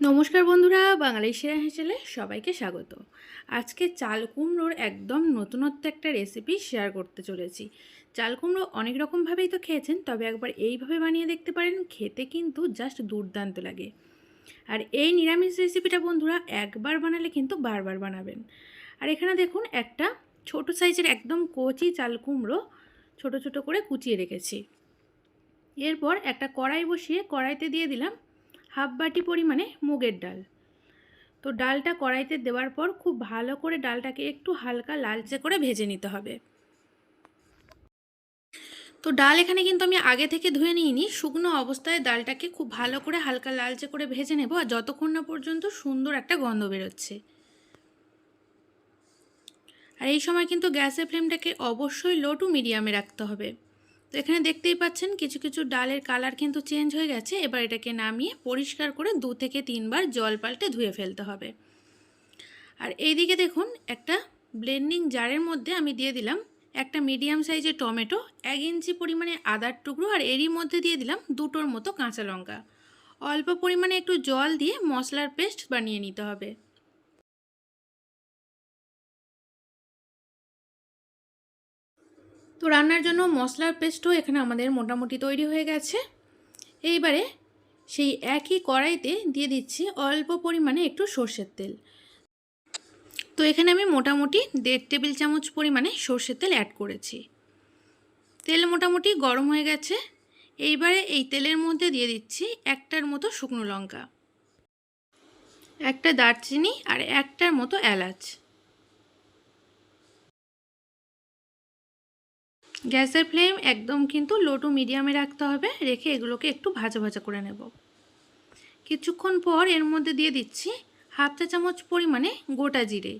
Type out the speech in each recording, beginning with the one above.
নমস্কার বন্ধুরা বাঙালি সেরা হেসেলে সবাইকে স্বাগত। আজকে চাল কুমড়োর একদম নতুনত্ব একটা রেসিপি শেয়ার করতে চলেছি। চাল কুমড়ো অনেক রকমভাবেই তো খেয়েছেন, তবে একবার এইভাবে বানিয়ে দেখতে পারেন, খেতে কিন্তু জাস্ট দুর্দান্ত লাগে। আর এই নিরামিষ রেসিপিটা বন্ধুরা একবার বানালে কিন্তু বারবার বানাবেন। আর এখানে দেখুন, একটা ছোট সাইজের একদম কচি চাল কুমড়ো ছোট ছোট করে কুচিয়ে রেখেছি। এরপর একটা কড়াই বসিয়ে কড়াইতে দিয়ে দিলাম হাফ বাটি পরিমাণে মুগের ডাল। তো ডালটা কড়াইতে দেওয়ার পর খুব ভালো করে ডালটাকে একটু হালকা লালচে করে ভেজে নিতে হবে। তো ডাল এখানে কিন্তু আমি আগে থেকে ধুয়ে নিইনি, শুকনো অবস্থায় ডালটাকে খুব ভালো করে হালকা লালচে করে ভেজে নেব আর যতক্ষণ না পর্যন্ত সুন্দর একটা গন্ধ বেরোচ্ছে। আর এই সময় কিন্তু গ্যাসের ফ্লেমটাকে অবশ্যই লো টু মিডিয়ামে রাখতে হবে। তো এখানে দেখতেই পাচ্ছেন কিছু কিছু ডালের কালার কিন্তু চেঞ্জ হয়ে গেছে। এবার এটাকে নামিয়ে পরিষ্কার করে দু থেকে তিনবার জল পাল্টে ধুয়ে ফেলতে হবে। আর এইদিকে দেখুন, একটা ব্লেন্ডিং জারের মধ্যে আমি দিয়ে দিলাম একটা মিডিয়াম সাইজের টমেটো, এক ইঞ্চি পরিমাণে আদার টুকরো আর এরই মধ্যে দিয়ে দিলাম দুটোর মতো কাঁচা লঙ্কা। অল্প পরিমাণে একটু জল দিয়ে মশলার পেস্ট বানিয়ে নিতে হবে। তো রান্নার জন্য মশলার পেস্টও এখানে আমাদের মোটামুটি তৈরি হয়ে গেছে। এইবারে সেই একই কড়াইতে দিয়ে দিচ্ছি অল্প পরিমাণে একটু সর্ষের তেল। তো এখানে আমি মোটামুটি দেড় টেবিল চামচ পরিমাণে সর্ষের তেল অ্যাড করেছি। তেল মোটামুটি গরম হয়ে গেছে। এইবারে এই তেলের মধ্যে দিয়ে দিচ্ছি একটার মতো শুকনো লঙ্কা, একটা দারচিনি আর একটার মতো এলাচ। গ্যাসের ফ্লেম একদম কিন্তু লো টু মিডিয়ামে রাখতে হবে, রেখে এগুলোকে একটু ভাজা ভাজা করে নেব। কিছুক্ষণ পর এর মধ্যে দিয়ে দিচ্ছি হাফ চা চামচ পরিমাণে গোটা জিরে।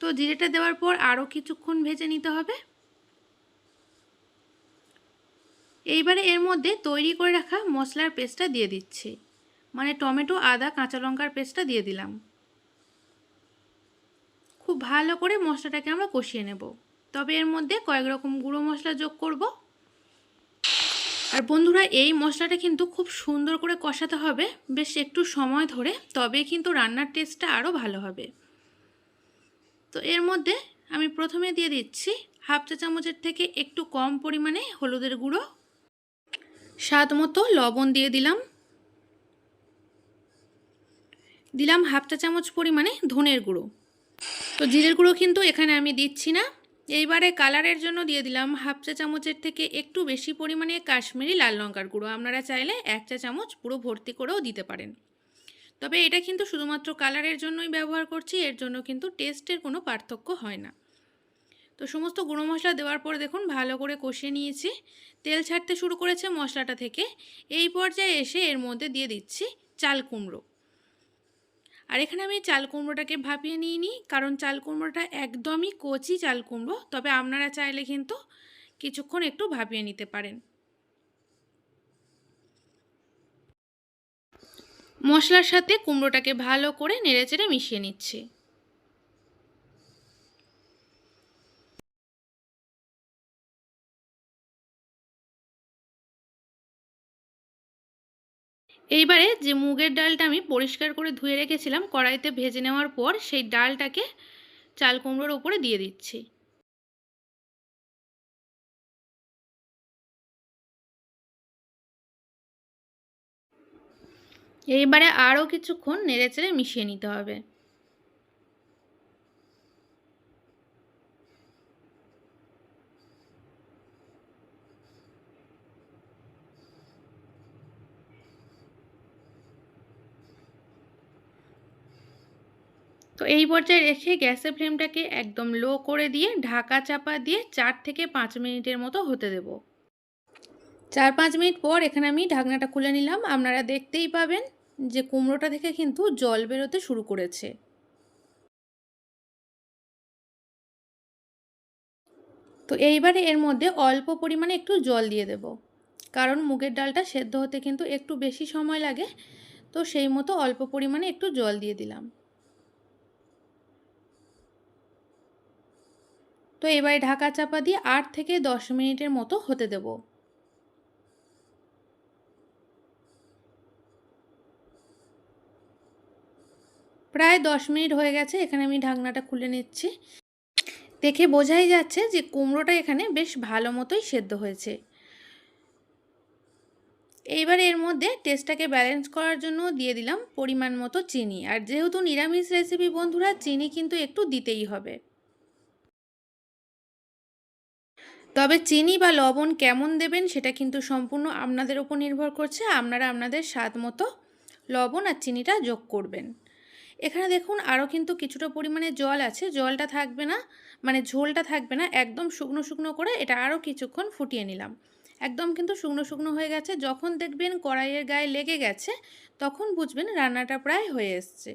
তো জিরেটা দেওয়ার পর আরও কিছুক্ষণ ভেজে নিতে হবে। এইবারে এর মধ্যে তৈরি করে রাখা মশলার পেস্টটা দিয়ে দিচ্ছি। মানে টমেটো, আদা, কাঁচা লঙ্কার পেস্টটা দিয়ে দিলাম। খুব ভালো করে মশলাটাকে আমরা কষিয়ে নেব। তবে এর মধ্যে কয়েক রকম গুঁড়ো মশলা যোগ করব। আর বন্ধুরা, এই মশলাটা কিন্তু খুব সুন্দর করে কষাতে হবে। বেশ একটু সময় ধরে, তবে কিন্তু রান্নার টেস্টটা আরও ভালো হবে। তো এর মধ্যে আমি প্রথমে দিয়ে দিচ্ছি হাফ চা চামচের থেকে একটু কম পরিমাণে হলুদের গুঁড়ো। স্বাদ মতো লবণ দিয়ে দিলাম। দিলাম হাফ চা চামচ পরিমাণে ধনের গুঁড়ো। তো জিরের গুঁড়ো কিন্তু এখানে আমি দিচ্ছি না। এইবারে কালারের জন্য দিয়ে দিলাম হাফ চা চামচের থেকে একটু বেশি পরিমাণে কাশ্মীরি লাল লঙ্কার গুঁড়ো। আপনারা চাইলে এক চা চামচ পুরো ভর্তি করেও দিতে পারেন। তবে এটা কিন্তু শুধুমাত্র কালারের জন্যই ব্যবহার করছি, এর জন্য কিন্তু টেস্টের কোনো পার্থক্য হয় না। তো সমস্ত গুঁড়ো মশলা দেওয়ার পর দেখুন ভালো করে কষিয়ে নিয়েছি। তেল ছাড়তে শুরু করেছে মশলাটা থেকে। এই পর্যায়ে এসে এর মধ্যে দিয়ে দিচ্ছি চাল কুমড়ো। আর এখানে আমি চাল কুমড়োটাকে ভাপিয়ে নিয়ে নিই কারণ চাল কুমড়োটা একদমই কচি চাল কুমড়ো, তবে আপনারা চাইলে কিন্তু কিছুক্ষণ একটু ভাপিয়ে নিতে পারেন। মশলার সাথে কুমড়োটাকে ভালো করে নেড়েচেড়ে মিশিয়ে নিচ্ছি। এইবারে যে মুগের ডালটা আমি পরিষ্কার করে ধুয়ে রেখেছিলাম, কড়াইতে ভেজে নেওয়ার পর সেই ডালটাকে চাল কুমড়োর ওপরে দিয়ে দিচ্ছি। এইবারে আরও কিছুক্ষণ নেড়ে চেড়ে মিশিয়ে নিতে হবে। তো এই পর্যায়ে রেখে গ্যাসের ফ্লেমটাকে একদম লো করে দিয়ে ঢাকা চাপা দিয়ে চার থেকে পাঁচ মিনিটের মতো হতে দেব। চার পাঁচ মিনিট পর এখানে আমি ঢাকনাটা খুলে নিলাম। আপনারা দেখতেই পাবেন যে কুমড়োটা থেকে কিন্তু জল বেরোতে শুরু করেছে। তো এইবারে এর মধ্যে অল্প পরিমাণে একটু জল দিয়ে দেব। কারণ মুগের ডালটা সেদ্ধ হতে কিন্তু একটু বেশি সময় লাগে। তো সেই মতো অল্প পরিমাণে একটু জল দিয়ে দিলাম। তো এবারে ঢাকা চাপা দিয়ে আট থেকে দশ মিনিটের মতো হতে দেব। প্রায় দশ মিনিট হয়ে গেছে, এখানে আমি ঢাকনাটা খুলে নিচ্ছি। দেখে বোঝাই যাচ্ছে যে কুমড়োটা এখানে বেশ ভালো মতোই সেদ্ধ হয়েছে। এইবার এর মধ্যে টেস্টটাকে ব্যালেন্স করার জন্য দিয়ে দিলাম পরিমাণ মতো চিনি। আর যেহেতু নিরামিষ রেসিপি বন্ধুরা, চিনি কিন্তু একটু দিতেই হবে। তবে চিনি বা লবণ কেমন দেবেন সেটা কিন্তু সম্পূর্ণ আপনাদের উপর নির্ভর করছে। আপনারা আপনাদের স্বাদ মতো লবণ আর চিনিটা যোগ করবেন। এখানে দেখুন আরও কিন্তু কিছুটা পরিমাণে জল আছে। জলটা থাকবে না মানে ঝোলটা থাকবে না। একদম শুকনো শুকনো করে এটা আরও কিছুক্ষণ ফুটিয়ে নিলাম। একদম কিন্তু শুকনো শুকনো হয়ে গেছে। যখন দেখবেন কড়াইয়ের গায়ে লেগে গেছে, তখন বুঝবেন রান্নাটা প্রায় হয়ে এসছে।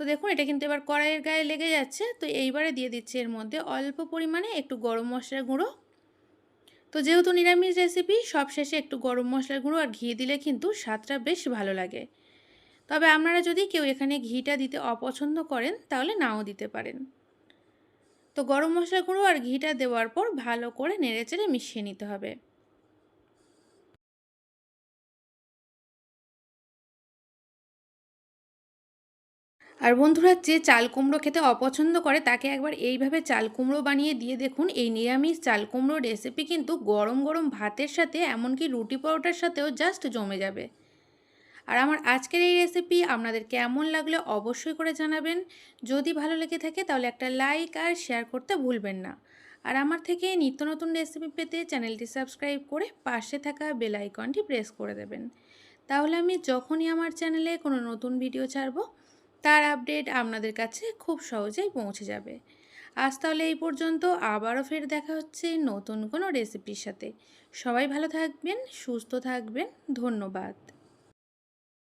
তো দেখুন এটা কিন্তু এবার কড়াইয়ের গায়ে লেগে যাচ্ছে। তো এইবারে দিয়ে দিচ্ছি এর মধ্যে অল্প পরিমাণে একটু গরম মশলার গুঁড়ো। তো যেহেতু নিরামিষ রেসিপি সব শেষে একটু গরম মশলার গুঁড়ো আর ঘি দিলে কিন্তু স্বাদটা বেশ ভালো লাগে। তবে আপনারা যদি কেউ এখানে ঘিটা দিতে অপছন্দ করেন, তাহলে নাও দিতে পারেন। তো গরম মশলা গুঁড়ো আর ঘিটা দেওয়ার পর ভালো করে নেড়ে চেড়ে মিশিয়ে নিতে হবে। আর বন্ধুরা যে চাল কুমড়ো খেতে অপছন্দ করে, তাকে একবার এইভাবে চাল কুমড়ো বানিয়ে দিয়ে দেখুন। এই নিরামিষ চাল কুমড়ো রেসিপি কিন্তু গরম গরম ভাতের সাথে, এমনকি রুটি পরোটার সাথেও জাস্ট জমে যাবে। আর আমার আজকের এই রেসিপি আপনাদের কেমন লাগলে অবশ্যই করে জানাবেন। যদি ভালো লেগে থাকে তাহলে একটা লাইক আর শেয়ার করতে ভুলবেন না। আর আমার থেকে নিত্য নতুন রেসিপি পেতে চ্যানেলটি সাবস্ক্রাইব করে পাশে থাকা বেল আইকনটি প্রেস করে দেবেন। তাহলে আমি যখনই আমার চ্যানেলে কোনো নতুন ভিডিও ছাড়বো তার আপডেট আপনাদের কাছে খুব সহজেই পৌঁছে যাবে। আজ তাহলে এই পর্যন্ত। আবারও ফের দেখা হচ্ছে নতুন কোনো রেসিপির সাথে। সবাই ভালো থাকবেন, সুস্থ থাকবেন। ধন্যবাদ।